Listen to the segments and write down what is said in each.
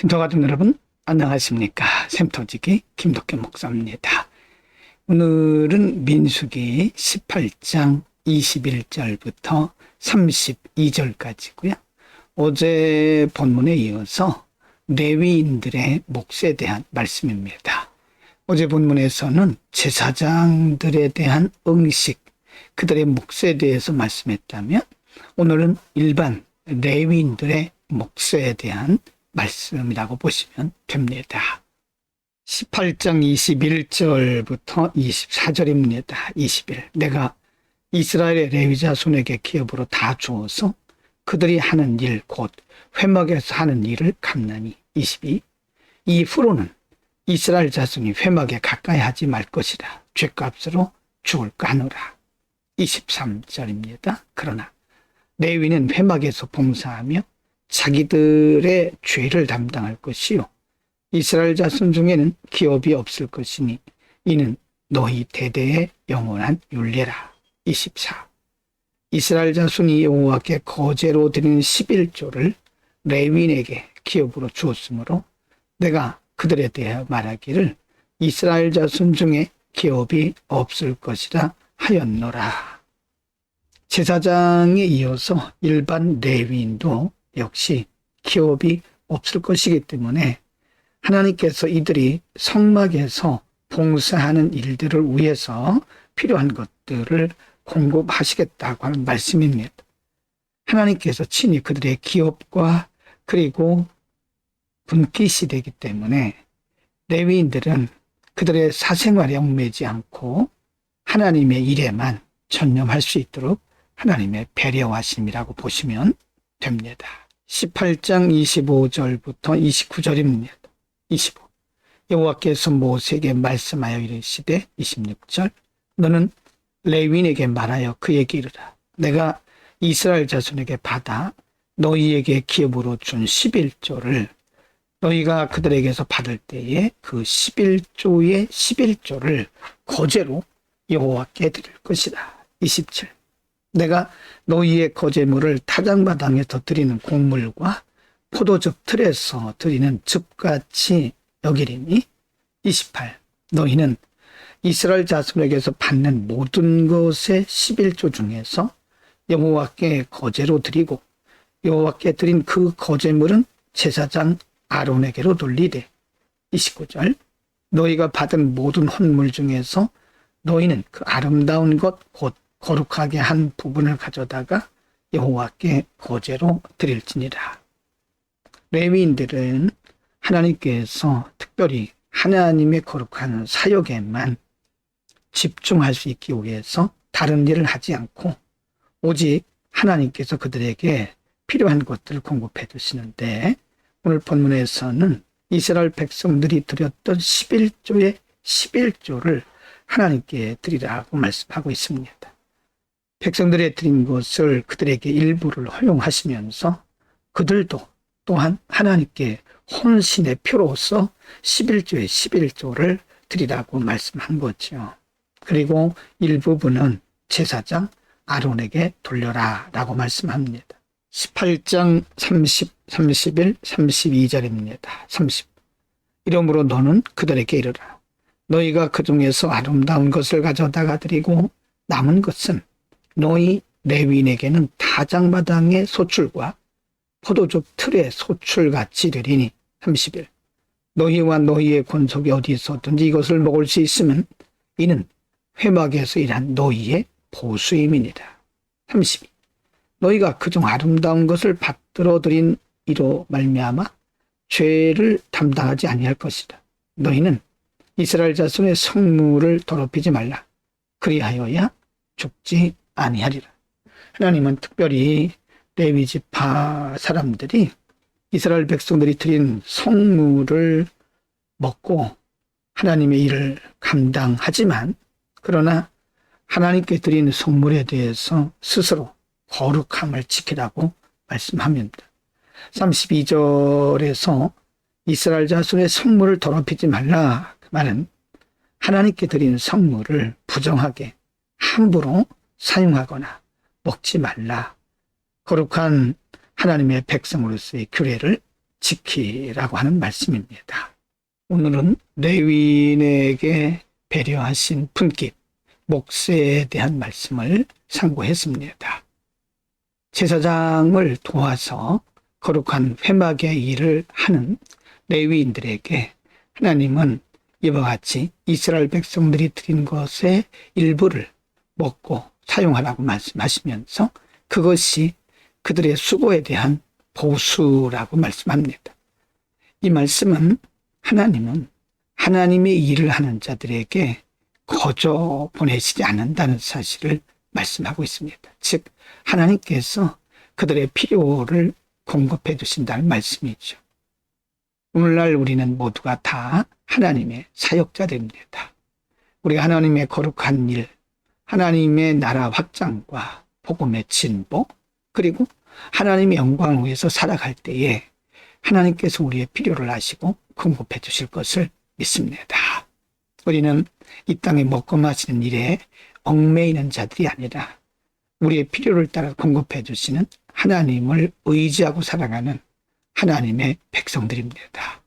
심터가족 여러분 안녕하십니까 샘터지기 김덕현 목사입니다. 오늘은 민수기 18장 21절부터 32절까지고요. 어제 본문에 이어서 레위인들의 몫에 대한 말씀입니다. 어제 본문에서는 제사장들에 대한 응식, 그들의 몫에 대해서 말씀했다면 오늘은 일반 레위인들의 몫에 대한 말씀이라고 보시면 됩니다. 18장 21절부터 24절입니다. 20일. 내가 이스라엘의 레위자 손에게 기업으로 다 주어서 그들이 하는 일, 곧 회막에서 하는 일을 감나니. 22. 이후로는 이스라엘 자손이 회막에 가까이 하지 말 것이라. 죄값으로 죽을 까노라. 23절입니다. 그러나 레위는 회막에서 봉사하며 자기들의 죄를 담당할 것이요. 이스라엘 자손 중에는 기업이 없을 것이니 이는 너희 대대의 영원한 윤례라. 24. 이스라엘 자손이 여호와께 거제로 드리는 11조를 레윈에게 기업으로 주었으므로 내가 그들에 대해 말하기를 이스라엘 자손 중에 기업이 없을 것이라 하였노라. 제사장에 이어서 일반 레위인도 역시 기업이 없을 것이기 때문에 하나님께서 이들이 성막에서 봉사하는 일들을 위해서 필요한 것들을 공급하시겠다고 하는 말씀입니다. 하나님께서 친히 그들의 기업과 그리고 분깃이 되기 때문에 레위인들은 그들의 사생활에 얽매지 않고 하나님의 일에만 전념할 수 있도록 하나님의 배려하심이라고 보시면 됩니다. 18장 25절부터 29절입니다. 25. 여호와께서 모세에게 말씀하여 이르시되 26절 너는 레윈에게 말하여 그에게 이르라 내가 이스라엘 자손에게 받아 너희에게 기업으로 준 11조를 너희가 그들에게서 받을 때에 그 11조의 11조를 거제로 여호와께 드릴 것이다. 27. 내가 너희의 거제물을 타작마당에서 드리는 곡물과 포도즙 틀에서 드리는 즙같이 여기리니 28. 너희는 이스라엘 자손에게서 받는 모든 것의 11조 중에서 여호와께 거제로 드리고 여호와께 드린 그 거제물은 제사장 아론에게로 돌리되 29절 너희가 받은 모든 헌물 중에서 너희는 그 아름다운 것 곧 거룩하게 한 부분을 가져다가 여호와께 거제로 드릴지니라. 레위인들은 하나님께서 특별히 하나님의 거룩한 사역에만 집중할 수 있기 위해서 다른 일을 하지 않고 오직 하나님께서 그들에게 필요한 것들을 공급해 주시는데 오늘 본문에서는 이스라엘 백성들이 드렸던 11조의 11조를 하나님께 드리라고 말씀하고 있습니다. 백성들의 드린 것을 그들에게 일부를 허용하시면서 그들도 또한 하나님께 혼신의 표로서 11조의 11조를 드리라고 말씀한 거죠. 그리고 일부분은 제사장 아론에게 돌려라 라고 말씀합니다. 18장 30, 31, 32절입니다. 30. 이러므로 너는 그들에게 이르라. 너희가 그 중에서 아름다운 것을 가져다가 드리고 남은 것은 너희 레윈에게는 타작마당의 소출과 포도즙 틀의 소출같이 되리니 30일 너희와 너희의 권속이 어디서든지 이것을 먹을 수 있으면 이는 회막에서 일한 너희의 보수임이니라. 32. 너희가 그중 아름다운 것을 받들어 드린 이로 말미암아 죄를 담당하지 아니할 것이다. 너희는 이스라엘 자손의 성물을 더럽히지 말라. 그리하여야 죽지 아니하리라. 하나님은 특별히 레위 지파 사람들이 이스라엘 백성들이 드린 성물을 먹고 하나님의 일을 감당하지만 그러나 하나님께 드리는 성물에 대해서 스스로 거룩함을 지키라고 말씀합니다. 32절에서 이스라엘 자손의 성물을 더럽히지 말라 그 말은 하나님께 드리는 성물을 부정하게 함부로 사용하거나 먹지 말라. 거룩한 하나님의 백성으로서의 규례를 지키라고 하는 말씀입니다. 오늘은 레위인에게 배려하신 품격, 목세에 대한 말씀을 상고했습니다. 제사장을 도와서 거룩한 회막의 일을 하는 레위인들에게 하나님은 이와 같이 이스라엘 백성들이 드린 것의 일부를 먹고 사용하라고 말씀하시면서 그것이 그들의 수고에 대한 보수라고 말씀합니다. 이 말씀은 하나님은 하나님의 일을 하는 자들에게 거저 보내시지 않는다는 사실을 말씀하고 있습니다. 즉, 하나님께서 그들의 필요를 공급해 주신다는 말씀이죠. 오늘날 우리는 모두가 다 하나님의 사역자들입니다. 우리가 하나님의 거룩한 일, 하나님의 나라 확장과 복음의 진보, 그리고 하나님의 영광을 위해서 살아갈 때에 하나님께서 우리의 필요를 아시고 공급해 주실 것을 믿습니다. 우리는 이 땅에 먹고 마시는 일에 얽매이는 자들이 아니라 우리의 필요를 따라 공급해 주시는 하나님을 의지하고 살아가는 하나님의 백성들입니다.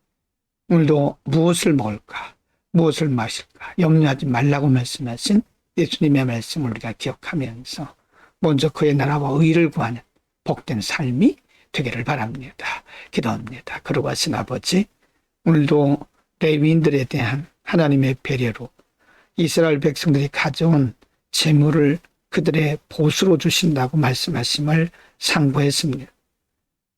오늘도 무엇을 먹을까, 무엇을 마실까 염려하지 말라고 말씀하신 예수님의 말씀을 우리가 기억하면서 먼저 그의 나라와 의를 구하는 복된 삶이 되기를 바랍니다. 기도합니다. 그러고 하신 아버지, 오늘도 레위인들에 대한 하나님의 배려로 이스라엘 백성들이 가져온 재물을 그들의 보수로 주신다고 말씀하심을 상고했습니다.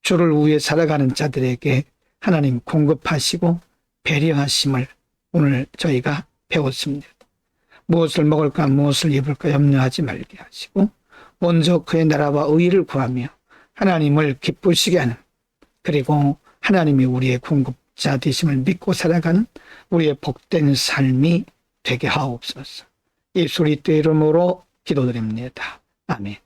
주를 위해 살아가는 자들에게 하나님 공급하시고 배려하심을 오늘 저희가 배웠습니다. 무엇을 먹을까 무엇을 입을까 염려하지 말게 하시고 먼저 그의 나라와 의를 구하며 하나님을 기쁘시게 하는 그리고 하나님이 우리의 공급자 되심을 믿고 살아가는 우리의 복된 삶이 되게 하옵소서. 예수리 때 이름으로 기도드립니다. 아멘.